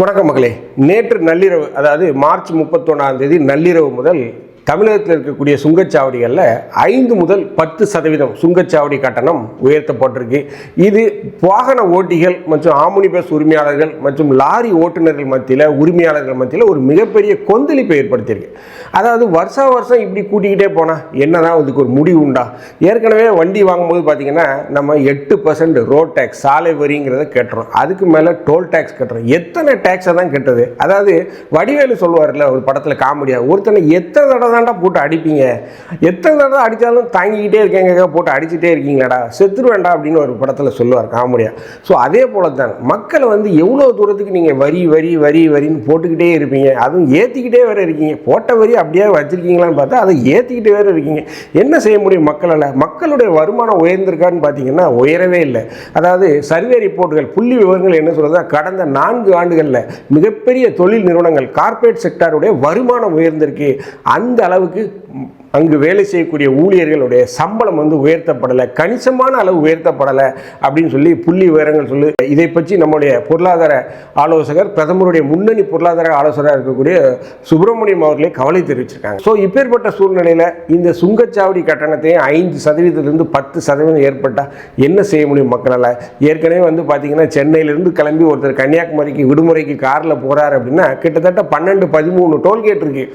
வணக்கம் மகளே. நேற்று நள்ளிரவு அதாவது மார்ச் முப்பத்தொன்னாம் தேதி நள்ளிரவு முதல் தமிழகத்தில் இருக்கக்கூடிய சுங்கச்சாவடிகளில் ஐந்து முதல் பத்து சதவீதம் சுங்கச்சாவடி கட்டணம் உயர்த்தப்பட்டிருக்கு. இது வாகன ஓட்டிகள் மற்றும் ஆமுனி பஸ் உரிமையாளர்கள் மற்றும் லாரி ஓட்டுநர்கள் மத்தியில் உரிமையாளர்கள் மத்தியில் ஒரு மிகப்பெரிய கொந்தளிப்பை ஏற்படுத்தியிருக்கு. அதாவது வருஷா வருஷம் இப்படி கூட்டிக்கிட்டே போனால் என்னதான் இதுக்கு ஒரு முடிவு உண்டா? ஏற்கனவே வண்டி வாங்கும்போது பார்த்தீங்கன்னா நம்ம எட்டு பர்சன்ட் ரோட் டேக்ஸ் சாலை வரிங்கிறத கட்டுறோம். அதுக்கு மேலே டோல் டேக்ஸ் கட்டுறோம். எத்தனை டேக்ஸை தான் கட்டுறது அதாவது வடிவேலு சொல்லுவார்ல ஒரு படத்தில் காமெடியாக ஒருத்தனை எத்தனை தடவை தான்டா போட்டு அடிப்பீங்க? எத்தனை தடவை அடித்தாலும் தாங்கிக்கிட்டே இருக்கேங்க போட்டு அடிச்சுட்டே இருக்கீங்களாடா? செத்துருவேண்டா அப்படின்னு ஒரு படத்தில் சொல்லுவார் காமெடியாக ஸோ அதே போல தான் மக்களை வந்து எவ்வளோ தூரத்துக்கு நீங்கள் வரி வரி வரி வரின்னு போட்டுக்கிட்டே இருப்பீங்க. அதுவும் ஏற்றிக்கிட்டே வர இருக்கீங்க. போட்ட வரி அப்படியே வச்சிருக்கீங்களான்னு பார்த்தா அதை ஏற்றிக்கிட்டே வேற இருக்கீங்க. என்ன செய்ய முடியும் மக்களால்? மக்களுடைய வருமானம் உயர்ந்திருக்கான்னு பார்த்தீங்கன்னா உயரவே இல்லை. அதாவது சர்வே ரிப்போர்ட்டுகள் புள்ளி விவரங்கள் என்ன சொல்கிறது கடந்த நான்கு ஆண்டுகளில் மிகப்பெரிய தொழில் நிறுவனங்கள் கார்ப்பரேட் செக்டாருடைய வருமானம் உயர்ந்திருக்கு. அந்த அளவுக்கு அங்கு வேலை செய்யக்கூடிய ஊழியர்களுடைய சம்பளம் வந்து உயர்த்தப்படலை கணிசமான அளவு உயர்த்தப்படலை அப்படின்னு சொல்லி புள்ளி விவரங்கள் சொல்லி இதை பற்றி நம்முடைய பொருளாதார ஆலோசகர் பிரதமருடைய முன்னணி பொருளாதார ஆலோசகராக இருக்கக்கூடிய சுப்பிரமணியம் அவர்களே கவலை தெரிவிச்சிருக்காங்க. ஸோ இப்பேற்பட்ட சூழ்நிலையில் இந்த சுங்கச்சாவடி கட்டணத்தையும் ஐந்து சதவீதத்திலிருந்து பத்து சதவீதம் ஏற்பட்டால் என்ன செய்ய முடியும் மக்களால்? ஏற்கனவே வந்து பார்த்தீங்கன்னா சென்னையிலேருந்து கிளம்பி ஒருத்தர் கன்னியாகுமரிக்கு விடுமுறைக்கு காரில் போகிறார் அப்படின்னா கிட்டத்தட்ட பன்னெண்டு பதிமூணு டோல்கேட் இருக்குது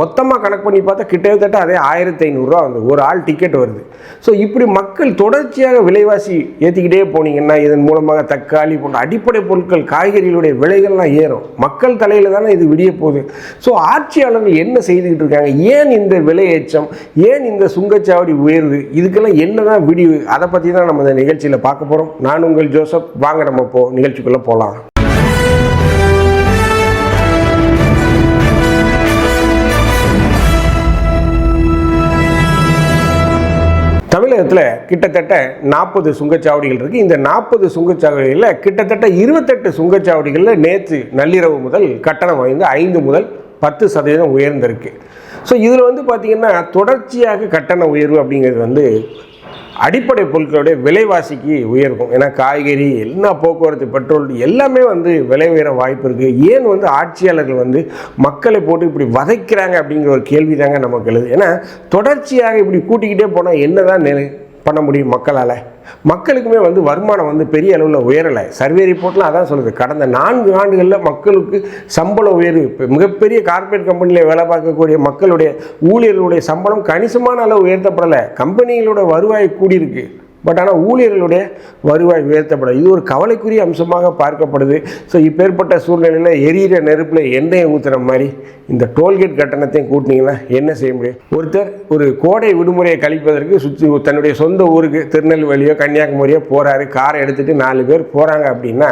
மொத்தமாக கணக்கு பண்ணி பார்த்தா கிட்டத்தட்ட அதே ஆயிரத்தி ஐநூறுரூவா வந்து ஒரு ஆள் டிக்கெட் வருது. ஸோ இப்படி மக்கள் தொடர்ச்சியாக விலைவாசி ஏற்றிக்கிட்டே போனீங்கன்னா இதன் மூலமாக தக்காளி போன்ற அடிப்படை பொருட்கள் காய்கறிகளுடைய விலைகள்லாம் ஏறும். மக்கள் தலையில் தானே இது விடிய போகுது. ஸோ ஆட்சியாளர்கள் என்ன செய்துக்கிட்டு இருக்காங்க? ஏன் இந்த விலை ஏற்றம்? ஏன் இந்த சுங்கச்சாவடி உயர்வு இதுக்கெல்லாம் என்னதான் விடிவு? அதை பற்றி தான் நம்ம இந்த நிகழ்ச்சியில் பார்க்க போகிறோம் நான் உங்கள் ஜோசப். வாங்க நம்ம போ நிகழ்ச்சிக்குள்ளே போகலாம் தமிழகத்தில் கிட்டத்தட்ட நாற்பது சுங்கச்சாவடிகள் இருக்குது இந்த நாற்பது சுங்கச்சாவடிகளில் கிட்டத்தட்ட இருபத்தெட்டு சுங்கச்சாவடிகளில் நேற்று நள்ளிரவு முதல் கட்டணம் வாய்ந்து ஐந்து முதல் பத்து சதவீதம் உயர்ந்திருக்கு. ஸோ இதில் வந்து பார்த்திங்கன்னா தொடர்ச்சியாக கட்டண உயர்வு அப்படிங்கிறது வந்து அடிப்படை பொருட்களுடைய விலைவாசிக்கு உயர்க்கும் ஏன்னா காய்கறி எல்லா போக்குவரத்து பெட்ரோல் எல்லாமே வந்து விலை உயர வாய்ப்பு இருக்குது ஏன் வந்து ஆட்சியாளர்கள் வந்து மக்களை போட்டு இப்படி வதைக்கிறாங்க அப்படிங்கிற ஒரு கேள்வி தாங்க நமக்கு எழுது. ஏன்னா தொடர்ச்சியாக இப்படி கூட்டிக்கிட்டே போனால் என்ன தான் பண்ண முடியும் மக்களால். மக்களுக்குமே வந்து வருமானம் வந்து பெரிய அளவில் உயரலை. சர்வே ரிப்போர்ட்லாம் அதான் சொல்லுது. கடந்த நான்கு ஆண்டுகளில் மக்களுக்கு சம்பள உயர்வு. இப்போ மிகப்பெரிய கார்ப்பரேட் கம்பெனியில் வேலை பார்க்கக்கூடிய மக்களுடைய ஊழியர்களுடைய சம்பளம் கணிசமான அளவு உயர்த்தப்படலை. கம்பெனிகளோட வருவாய் கூடியிருக்கு. பட் ஆனால் ஊழியர்களுடைய வருவாய் உயர்த்தப்படும். இது ஒரு கவலைக்குரிய அம்சமாக பார்க்கப்படுது. ஸோ இப்பேற்பட்ட சூழ்நிலையில் எரியிற நெருப்பில் எண்ணெயை ஊற்றுற மாதிரி இந்த டோல்கேட் கட்டணத்தையும் கூட்டினீங்கன்னா என்ன செய்ய முடியும்? ஒருத்தர் ஒரு கோடை விடுமுறையை கழிப்பதற்கு சுற்றி தன்னுடைய சொந்த ஊருக்கு திருநெல்வேலியோ கன்னியாகுமரியோ போகிறாரு காரை எடுத்துகிட்டு நாலு பேர் போகிறாங்க அப்படின்னா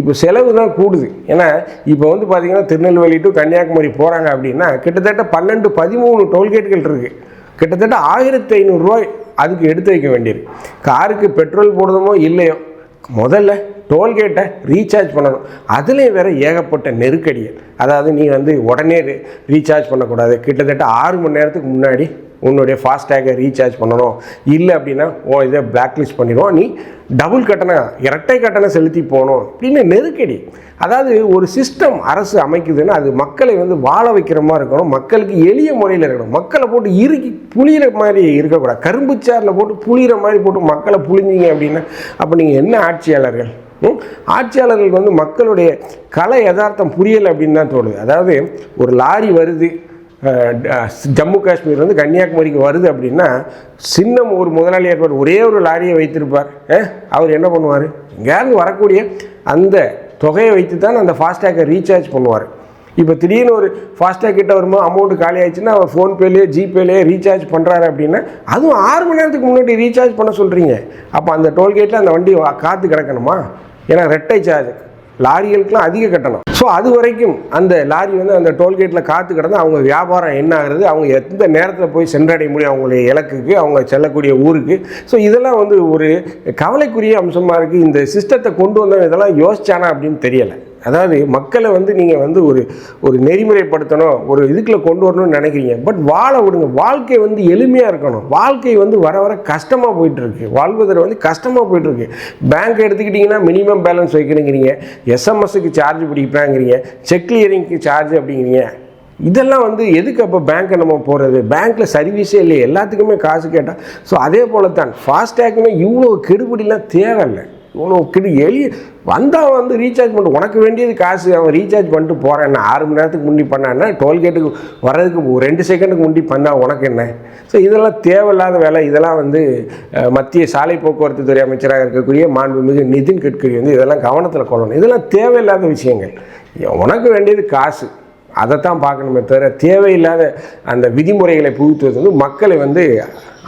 இப்போ செலவு தான் கூடுது. ஏன்னா இப்போ வந்து பார்த்திங்கன்னா திருநெல்வேலி டு கன்னியாகுமரி போகிறாங்க அப்படின்னா கிட்டத்தட்ட பன்னெண்டு பதிமூணு டோல்கேட்டுகள் இருக்குது கிட்டத்தட்ட ஆயிரத்தி ஐநூறுரூவாய் அதுக்கு எடுத்து வைக்க வேண்டியது. காருக்கு பெட்ரோல் போடுறதுமோ இல்லையோ? முதல்ல டோல்கேட்டை ரீசார்ஜ் பண்ணணும். அதுலேயும் வேறு ஏகப்பட்ட நெருக்கடியை அதாவது நீ வந்து உடனே ரீசார்ஜ் பண்ணக்கூடாது. கிட்டத்தட்ட ஆறு மணி நேரத்துக்கு முன்னாடி உன்னுடைய ஃபாஸ்டேகை ரீசார்ஜ் பண்ணணும். இல்லை அப்படின்னா ஓ இதை பிளாக்லிஸ்ட் பண்ணிடுவோம். நீ டபுள் கட்டணம் இரட்டை கட்டணம் செலுத்தி போகணும் அப்படின்னு நெருக்கடி. அதாவது ஒரு சிஸ்டம் அரசு அமைக்குதுன்னா அது மக்களை வந்து வாழ வைக்கிற மாதிரி இருக்கணும். மக்களுக்கு எளிய முறையில் இருக்கணும். மக்களை போட்டு இறுக்கி புளிகிற மாதிரி இருக்கக்கூடாது. கரும்புச்சாரில் போட்டு புளிகிற மாதிரி போட்டு மக்களை புளிஞ்சிங்க அப்படின்னா அப்போ நீங்கள் என்ன ஆட்சியாளர்கள்? ஆட்சியாளர்களுக்கு வந்து மக்களுடைய கலை யதார்த்தம் புரியலை அப்படின்னு தான் தோணுது. அதாவது ஒரு லாரி வருது ஜம்மு காஷ்மீர்லேருந்து கன்னியாகுமரிக்கு வருது அப்படின்னா சின்னம் ஒரு முதலாளி ஏற்பாடு ஒரே ஒரு லாரியை வைத்திருப்பார். அவர் என்ன பண்ணுவார்? எங்கேயாவது வரக்கூடிய அந்த தொகையை வைத்து தான் அந்த ஃபாஸ்டேக்கை ரீசார்ஜ் பண்ணுவார். இப்போ திடீர்னு ஒரு ஃபாஸ்டேக் கிட்ட வரும்போது அமௌண்ட்டு காலி ஆயிடுச்சுன்னா அவர் ஃபோன்பேலேயே ஜிபேலேயே ரீசார்ஜ் பண்ணுறாரு அப்படின்னா அதுவும் ஆறு மணி நேரத்துக்கு முன்னாடி ரீசார்ஜ் பண்ண சொல்கிறீங்க அப்போ அந்த டோல்கேட்டில் அந்த வண்டி வா- கிடக்கணுமா? ஏன்னா ரெட்டை சார்ஜ் லாரிகளுக்கெலாம் அதிக கட்டணம். ஸோ அது வரைக்கும் அந்த லாரி வந்து அந்த டோல்கேட்டில் காத்து கிடந்து அவங்க வியாபாரம் என்ன ஆகுறது அவங்க எந்த நேரத்தில் போய் சென்றடைய முடியும் அவங்களுடைய இலக்குக்கு அவங்க செல்லக்கூடிய ஊருக்கு. ஸோ இதெல்லாம் வந்து ஒரு கவலைக்குரிய அம்சமாக இருக்குது இந்த சிஸ்டத்தை கொண்டு வந்தவங்க இதெல்லாம் யோசிச்சானா அப்படின்னு தெரியலை. அதாவது மக்களை வந்து நீங்கள் வந்து ஒரு ஒரு நெறிமுறைப்படுத்தணும் ஒரு இதுக்குள்ள கொண்டு வரணும்னு நினைக்கிறீங்க. பட் வாழ விடுங்க. வாழ்க்கை வந்து எளிமையாக இருக்கணும். வாழ்க்கை வந்து வர வர கஷ்டமாக போயிட்டுருக்கு. வாழ்வதில் வந்து கஷ்டமாக போயிட்டுருக்கு. பேங்க் எடுத்துக்கிட்டிங்கன்னா மினிமம் பேலன்ஸ் வைக்கணுங்கிறீங்க. எஸ்எம்எஸ்க்கு சார்ஜ் பிடிப்பாங்கிறீங்க செக் கிளியரிங்க்கு சார்ஜ் அப்படிங்கிறீங்க. இதெல்லாம் வந்து எதுக்கு அப்போ பேங்க்கை நம்ம போகிறது பேங்க்கில் சர்வீஸே இல்லை எல்லாத்துக்குமே காசு கேட்டால் ஸோ அதே போல தான் ஃபாஸ்டேக்குமே இவ்வளோ கெடுபிடிலாம் தேவையில்லை. இவ்வளோ எளிய வந்தால் வந்து ரீசார்ஜ் பண்ணிட்டு உனக்கு வேண்டியது காசு அவன் ரீசார்ஜ் பண்ணிட்டு போகிறேன் என்ன ஆறு மணி நேரத்துக்கு முன்னாடி பண்ணான்னா டோல்கேட்டுக்கு வர்றதுக்கு ஒரு ரெண்டு செகண்டுக்கு முன்னாடி பண்ணால் உனக்கு என்ன? ஸோ இதெல்லாம் தேவையில்லாத வேலை. இதெல்லாம் வந்து மத்திய சாலை போக்குவரத்து துறை அமைச்சராக இருக்கக்கூடிய மாண்புமிகு நிதின் கட்கரி வந்து இதெல்லாம் கவனத்தில் கொள்ளணும். இதெல்லாம் தேவையில்லாத விஷயங்கள். உனக்கு வேண்டியது காசு. அதைத்தான் பார்க்கணுமே தவிர தேவையில்லாத அந்த விதிமுறைகளை புகுத்துவது வந்து மக்களை வந்து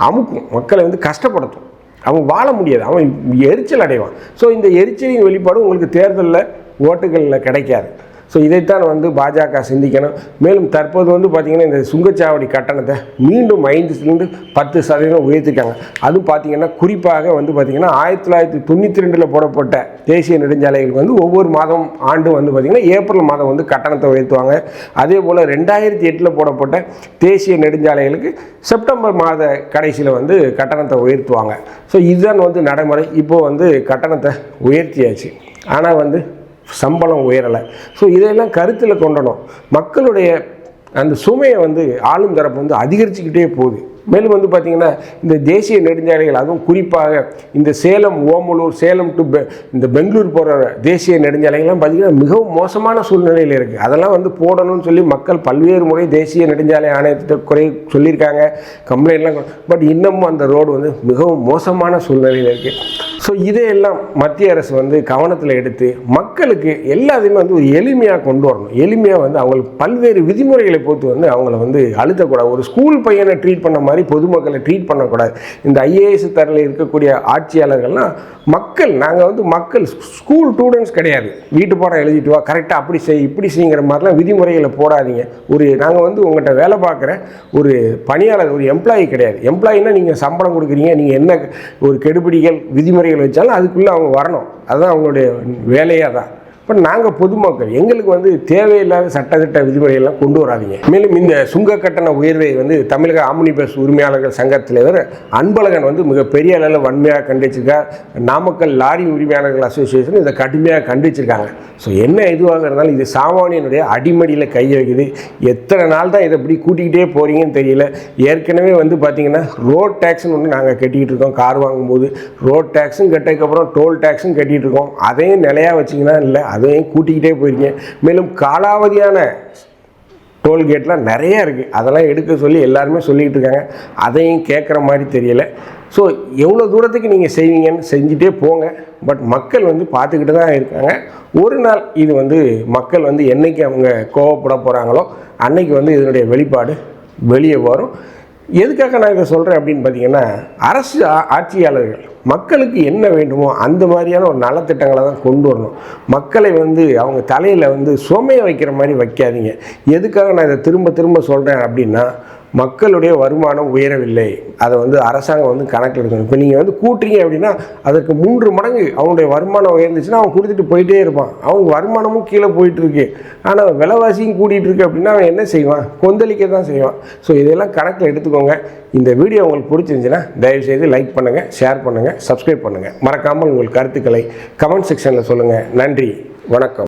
அமுக்கும் மக்களை வந்து கஷ்டப்படுத்தும். அவன் வாழ முடியாது. அவன் எரிச்சல் அடைவான். ஸோ இந்த எரிச்சலின் வெளிப்பாடு உங்களுக்கு தேர்தலில் ஓட்டுகளில் கிடைக்காது. ஸோ இதைத்தான் வந்து பாஜக சிந்திக்கணும். மேலும் தற்போது வந்து பார்த்திங்கன்னா இந்த சுங்கச்சாவடி கட்டணத்தை மீண்டும் ஐந்துலேருந்து பத்து சதவீதம் உயர்த்திருக்காங்க. அதுவும் பார்த்திங்கன்னா குறிப்பாக வந்து பார்த்திங்கன்னா ஆயிரத்தி தொள்ளாயிரத்தி தொண்ணூற்றி ரெண்டில் போடப்பட்ட தேசிய நெடுஞ்சாலைகளுக்கு வந்து ஒவ்வொரு மாதம் ஆண்டும் வந்து பார்த்திங்கன்னா ஏப்ரல் மாதம் வந்து கட்டணத்தை உயர்த்துவாங்க. அதே போல் ரெண்டாயிரத்தி எட்டில் போடப்பட்ட தேசிய நெடுஞ்சாலைகளுக்கு செப்டம்பர் மாத கடைசியில் வந்து கட்டணத்தை உயர்த்துவாங்க. ஸோ இதுதான் வந்து நடைமுறை. இப்போது வந்து கட்டணத்தை உயர்த்தியாச்சு. ஆனால் வந்து சம்பளம் உயரலை. ஸோ இதையெல்லாம் கருத்தில் கொண்டணும். மக்களுடைய அந்த சுமையை வந்து ஆளும் தரப்பு வந்து அதிகரிச்சுக்கிட்டே போகுது. மேலும் வந்து பார்த்திங்கன்னா இந்த தேசிய நெடுஞ்சாலைகள் அதுவும் குறிப்பாக இந்த சேலம் ஓமலூர் சேலம் டு பெ இந்த பெங்களூர் போகிற தேசிய நெடுஞ்சாலைகள்லாம் பார்த்திங்கன்னா மிகவும் மோசமான சூழ்நிலையில் இருக்குது அதெல்லாம் வந்து போடணும்னு சொல்லி மக்கள் பல்வேறு முறை தேசிய நெடுஞ்சாலை ஆணையத்திட்ட குறை சொல்லியிருக்காங்க. கம்ப்ளைண்ட்லாம் பட் இன்னமும் அந்த ரோடு வந்து மிகவும் மோசமான சூழ்நிலையில் இருக்குது ஸோ இதையெல்லாம் மத்திய அரசு வந்து கவனத்தில் எடுத்து மக்களுக்கு எல்லாத்தையுமே வந்து ஒரு எளிமையாக கொண்டு வரணும். எளிமையாக வந்து அவங்களுக்கு பல்வேறு விதிமுறைகளை போட்டு வந்து அவங்கள வந்து அழுத்தக்கூடாது. ஒரு ஸ்கூல் பையனை ட்ரீட் பண்ண மாதிரி பொதுமக்களை ட்ரீட் பண்ணக்கூடாது. இந்த ஐஏஎஸ் தரில் இருக்கக்கூடிய ஆட்சியாளர்கள்லாம் மக்கள் நாங்கள் வந்து மக்கள் ஸ்கூல் ஸ்டூடெண்ட்ஸ் கிடையாது. வீட்டு பாடம் எழுதிட்டு வா கரெக்டாக அப்படி செய் இப்படி செய்யுங்கிற மாதிரிலாம் விதிமுறைகளை போடாதீங்க. ஒரு நாங்கள் வந்து உங்கள்கிட்ட வேலை பார்க்குற ஒரு பணியாளர் ஒரு எம்ப்ளாயி கிடையாது. எம்ப்ளாயினா நீங்கள் சம்பளம் கொடுக்குறீங்க நீங்கள் என்ன ஒரு கெடுபிடிகள் விதிமுறைகள் வச்சாலும் அதுக்குள்ளே அவங்க வரணும். அதுதான் அவங்களுடைய வேலையாக தான். இப்போ நாங்கள் பொதுமக்கள் எங்களுக்கு வந்து தேவையில்லாத சட்டத்திட்ட விதிமுறைகள்லாம் கொண்டு வராதீங்க. மேலும் இந்த சுங்க கட்டண உயர்வை வந்து தமிழக ஆம்னி பஸ் உரிமையாளர்கள் சங்க தலைவர் அன்பழகன் வந்து மிகப்பெரிய அளவில் வன்மையாக கண்டிச்சிருக்கார். நாமக்கல் லாரி உரிமையாளர்கள் அசோசியேஷன் இதை கடுமையாக கண்டிச்சிருக்காங்க. ஸோ என்ன எதுவாக இருந்தாலும் இது சாமானியனுடைய அடிமடியில் கை வைக்குது. எத்தனை நாள் தான் இதை இப்படி கூட்டிக்கிட்டே போகிறீங்கன்னு தெரியல. ஏற்கனவே வந்து பார்த்தீங்கன்னா ரோட் டேக்ஸ்னு ஒன்று நாங்கள் கட்டிக்கிட்டு இருக்கோம். கார் வாங்கும்போது ரோட் டேக்ஸும் கட்டதுக்கப்புறம் டோல் டேக்ஸும் கட்டிகிட்டு இருக்கோம். அதையும் நிலையாக வச்சிங்கன்னா இல்லை அதையும் கூட்டிக்கிட்டே போயிருக்கீங்க. மேலும் காலாவதியான டோல்கேட்லாம் நிறைய இருக்குது அதெல்லாம் எடுக்க சொல்லி எல்லாருமே சொல்லிக்கிட்டு இருக்காங்க. அதையும் கேட்குற மாதிரி தெரியல. ஸோ எவ்வளோ தூரத்துக்கு நீங்கள் செய்வீங்கன்னு செஞ்சுட்டே போங்க. பட் மக்கள் வந்து பார்த்துக்கிட்டு தான் இருக்காங்க. ஒரு நாள் இது வந்து மக்கள் வந்து என்னைக்கு அவங்க கோவப்பட போகிறாங்களோ அன்னைக்கு வந்து இதனுடைய வெளிப்பாடு வெளியே வரும். எதுக்காக நான் இதை சொல்கிறேன் அப்படின்னு பார்த்தீங்கன்னா அரசு ஆட்சியாளர்கள் மக்களுக்கு என்ன வேண்டுமோ அந்த மாதிரியான ஒரு நலத்திட்டங்களை தான் கொண்டு வரணும். மக்களை வந்து அவங்க தலையில் வந்து சுமையை வைக்கிற மாதிரி வைக்காதீங்க. எதுக்காக நான் இதை திரும்ப திரும்ப சொல்கிறேன் அப்படின்னா மக்களுடைய வருமானம் உயரவில்லை. அதை வந்து அரசாங்கம் வந்து கணக்கில் எடுக்கணும். இப்போ நீங்கள் வந்து கூட்டுறீங்க அப்படின்னா அதற்கு மூன்று மடங்கு அவனுடைய வருமானம் உயர்ந்துச்சுன்னா அவன் கொடுத்துட்டு போயிட்டே இருப்பான். அவங்க வருமானமும் கீழே போயிட்டு இருக்கு ஆனால் விலைவாசியும் கூட்டிகிட்டு இருக்கு அப்படின்னா அவன் என்ன செய்வான்? கொந்தளிக்க தான் செய்வான். ஸோ இதெல்லாம் கணக்கில் எடுத்துக்கோங்க. இந்த வீடியோ உங்களுக்கு பிடிச்சிருந்துச்சுன்னா தயவுசெய்து லைக் பண்ணுங்கள் ஷேர் பண்ணுங்கள் சப்ஸ்கிரைப் பண்ணுங்கள் மறக்காமல் உங்கள் கருத்துக்களை கமெண்ட் செக்ஷனில் சொல்லுங்கள் நன்றி. வணக்கம்.